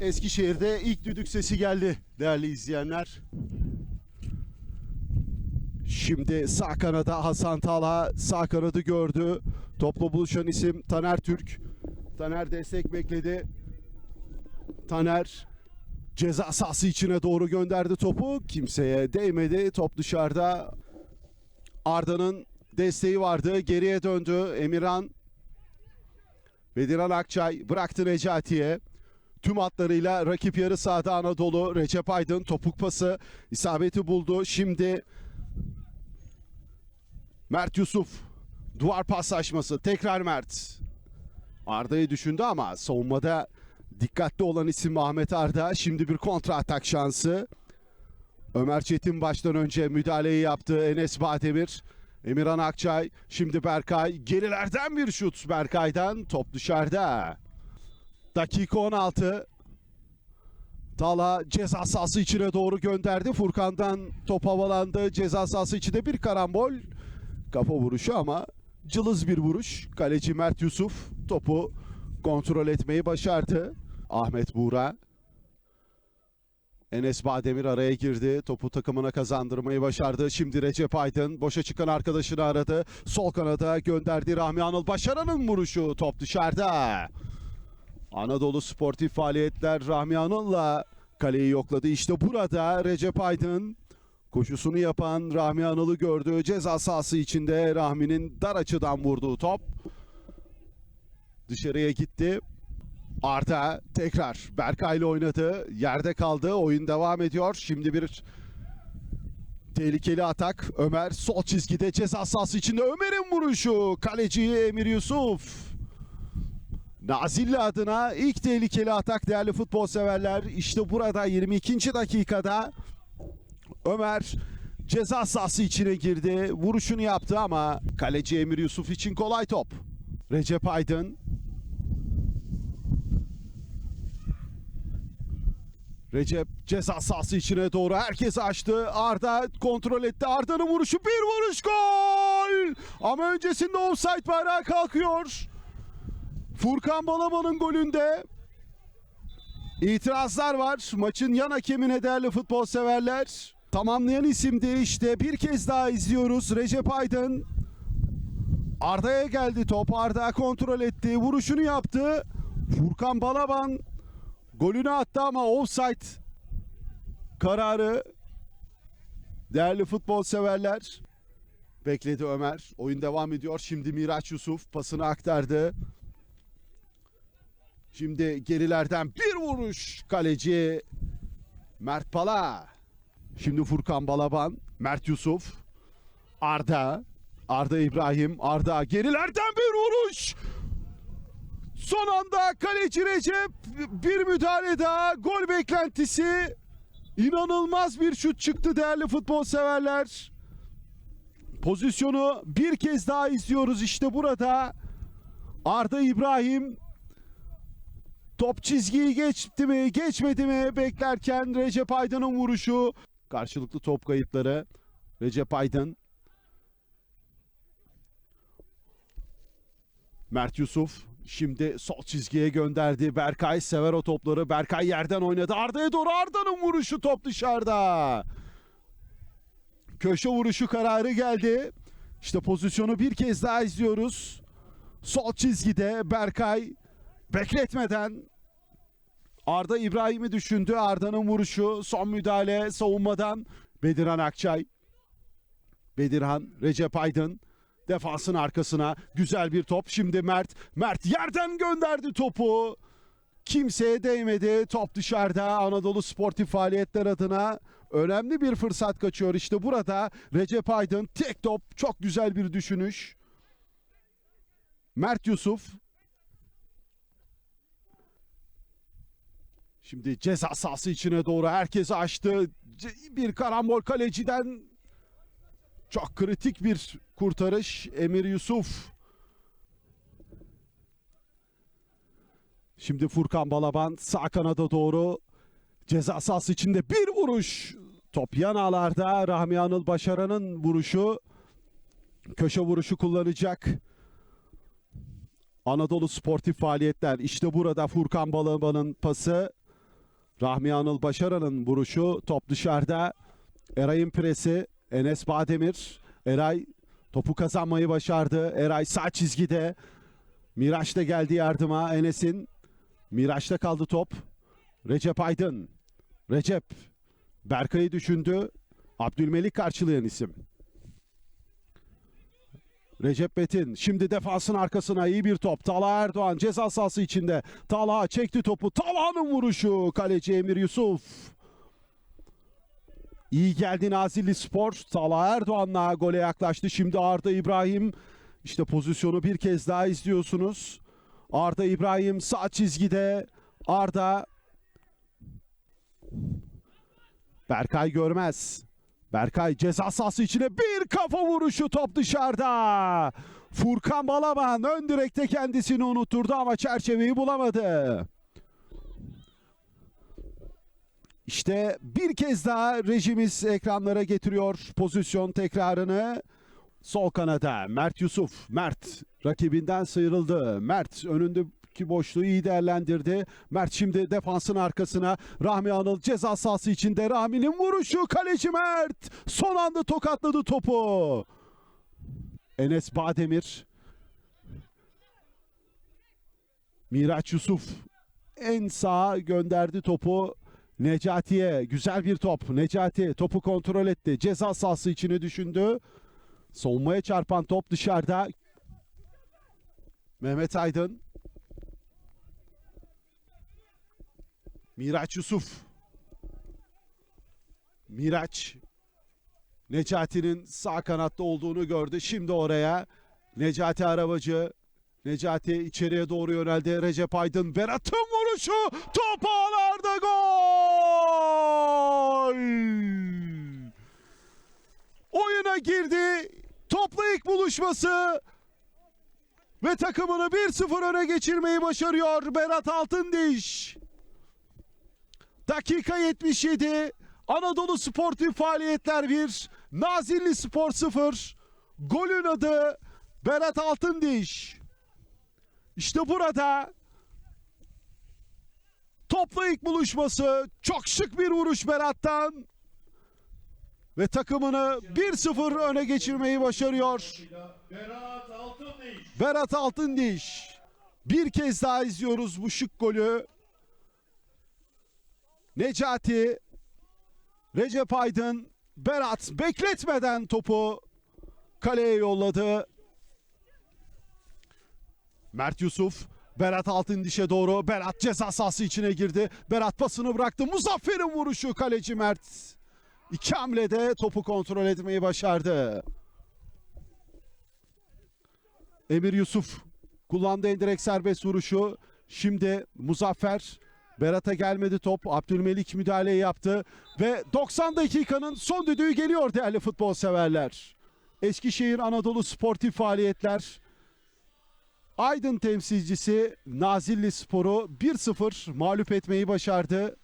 Eskişehir'de ilk düdük sesi geldi değerli izleyenler. Şimdi sağ kanada Hasan Talha sağ kanadı gördü. Topla buluşan isim Taner Türk. Taner destek bekledi. Taner ceza sahası içine doğru gönderdi topu. Kimseye değmedi. Top dışarıda. Arda'nın desteği vardı. Geriye döndü. Emirhan Bediran Akçay bıraktı Necati'ye. Tüm hatlarıyla rakip yarı sahada Anadolu. Recep Aydın topuk pası isabeti buldu. Şimdi Mert Yusuf duvar paslaşması tekrar Mert. Arda'yı düşündü ama savunmada dikkatli olan isim Ahmet Arda. Şimdi bir kontra atak şansı. Ömer Çetin baştan önce müdahaleyi yaptı. Enes Bademir. Emirhan Akçay. Şimdi Berkay. Gerilerden bir şut Berkay'dan. Top dışarıda. Dakika 16. Talha ceza sahası içine doğru gönderdi. Furkan'dan top havalandı. Ceza sahası içinde bir karambol. Kafa vuruşu ama cılız bir vuruş. Kaleci Mert Yusuf topu kontrol etmeyi başardı. Ahmet Buğra. Enes Bademir araya girdi. Topu takımına kazandırmayı başardı. Şimdi Recep Aydın boşa çıkan arkadaşını aradı. Sol kanada gönderdi Rahmi Anıl. Başaranın vuruşu. Top dışarıda. Anadolu Sportif Faaliyetler Rahmi Anıl'la kaleyi yokladı. İşte burada Recep Aydın koşusunu yapan Rahmi Anıl'ı gördü. Ceza sahası içinde Rahmi'nin dar açıdan vurduğu top dışarıya gitti. Arda tekrar Berkay'la oynadı. Yerde kaldı. Oyun devam ediyor. Şimdi bir tehlikeli atak. Ömer sol çizgide ceza sahası içinde Ömer'in vuruşu. Kaleci Emir Yusuf. Nazilli adına ilk tehlikeli atak değerli futbol severler. İşte burada 22. dakikada Ömer ceza sahası içine girdi. Vuruşunu yaptı ama kaleci Emir Yusuf için kolay top. Recep Aydın Recep ceza sahası içine doğru herkes açtı. Arda kontrol etti. Arda'nın vuruşu bir vuruş gol. Ama öncesinde offside bayrağı kalkıyor. Furkan Balaban'ın golünde itirazlar var. Maçın yan hakemine değerli futbol severler. Tamamlayan isim değişti. Bir kez daha izliyoruz. Recep Aydın Arda'ya geldi top. Arda kontrol etti. Vuruşunu yaptı. Furkan Balaban golünü attı ama offside kararı değerli futbol severler bekledi Ömer. Oyun devam ediyor. Şimdi Miraç Yusuf pasını aktardı. Şimdi gerilerden bir vuruş kaleci Mert Pala. Şimdi Furkan Balaban, Mert Yusuf, Arda, Arda İbrahim, Arda gerilerden bir vuruş. Son anda kaleci Recep bir müdahale daha gol beklentisi. İnanılmaz bir şut çıktı değerli futbol severler. Pozisyonu bir kez daha izliyoruz işte burada. Arda İbrahim top çizgiyi geçti mi geçmedi mi beklerken Recep Aydın'ın vuruşu. Karşılıklı top kayıpları. Recep Aydın. Mert Yusuf şimdi sol çizgiye gönderdi. Berkay sever o topları. Berkay yerden oynadı. Arda'ya doğru Arda'nın vuruşu top dışarıda. Köşe vuruşu kararı geldi. İşte pozisyonu bir kez daha izliyoruz. Sol çizgide Berkay bekletmeden Arda İbrahim'i düşündü. Arda'nın vuruşu, son müdahale savunmadan Bedirhan Akçay. Bedirhan, Recep Aydın defansın arkasına güzel bir top. Şimdi Mert, Mert yerden gönderdi topu. Kimseye değmedi. Top dışarıda Anadolu Sportif Faaliyetler adına önemli bir fırsat kaçıyor. İşte burada Recep Aydın tek top çok güzel bir düşünüş. Mert Yusuf Şimdi ceza sahası içine doğru herkesi açtı. Bir karambol kaleciden çok kritik bir kurtarış Emir Yusuf. Şimdi Furkan Balaban sağ kanada doğru ceza sahası içinde bir vuruş. Top yan ağlarda Rahmi Anıl Başaran'ın vuruşu. Köşe vuruşu kullanacak. Anadolu Sportif Faaliyetler işte burada Furkan Balaban'ın pası. Rahmi Anıl Başaran'ın vuruşu top dışarıda. Eray'ın presi Enes Bademir. Eray topu kazanmayı başardı. Eray sağ çizgide. Miraç da geldi yardıma Enes'in. Miraç'ta kaldı top. Recep Aydın. Recep Berkay'ı düşündü. Abdülmelik karşılayan isim. Recep Metin şimdi defansın arkasına iyi bir top. Talha Erdoğan ceza sahası içinde. Talha çekti topu. Talha'nın vuruşu. Kaleci Emir Yusuf. İyi geldi Nazilli Spor. Talha Erdoğan'la gole yaklaştı. Şimdi Arda İbrahim. İşte pozisyonu bir kez daha izliyorsunuz. Arda İbrahim sağ çizgide. Arda Berkay Görmez. Berkay ceza sahası içine bir kafa vuruşu top dışarıda. Furkan Balaban ön direkte kendisini unutturdu ama çerçeveyi bulamadı. İşte bir kez daha rejimiz ekranlara getiriyor pozisyon tekrarını. Sol kanada Mert Yusuf. Mert rakibinden sıyrıldı. Mert boşluğu iyi değerlendirdi. Mert şimdi defansın arkasına. Rahmi Anıl ceza sahası içinde. Rahmi'nin vuruşu kaleci Mert. Son anda tokatladı topu. Enes Bademir. Miraç Yusuf en sağa gönderdi topu. Necati'ye güzel bir top. Necati topu kontrol etti. Ceza sahası içine düşündü. Savunmaya çarpan top dışarıda. Mehmet Aydın. Miraç Yusuf. Miraç. Necati'nin sağ kanatta olduğunu gördü. Şimdi oraya Necati Arabacı. Necati içeriye doğru yöneldi. Recep Aydın. Berat'ın vuruşu. Top ağlarda gol. Oyuna girdi. Topla ilk buluşması. Ve takımını 1-0 öne geçirmeyi başarıyor Berat Altındiş. Dakika 77. Anadolu Sportif Faaliyetler 1. Nazilli Spor 0. Golün adı Berat Altındiş. İşte burada topla ilk buluşması. Çok şık bir vuruş Berat'tan. Ve takımını 1-0 öne geçirmeyi başarıyor. Berat Altındiş. Berat Altındiş. Bir kez daha izliyoruz bu şık golü. Necati, Recep Aydın, Berat bekletmeden topu kaleye yolladı. Mert Yusuf, Berat Altındiş'e doğru. Berat ceza sahası içine girdi. Berat pasını bıraktı. Muzaffer'in vuruşu kaleci Mert. İki hamlede topu kontrol etmeyi başardı. Emir Yusuf kullandı en serbest vuruşu. Şimdi Muzaffer Berat'a gelmedi top. Abdülmelik müdahaleyi yaptı ve 90 dakikanın son düdüğü geliyor değerli futbol severler. Eskişehir Anadolu Sportif Faaliyetler Aydın temsilcisi Nazilli Spor'u 1-0 mağlup etmeyi başardı.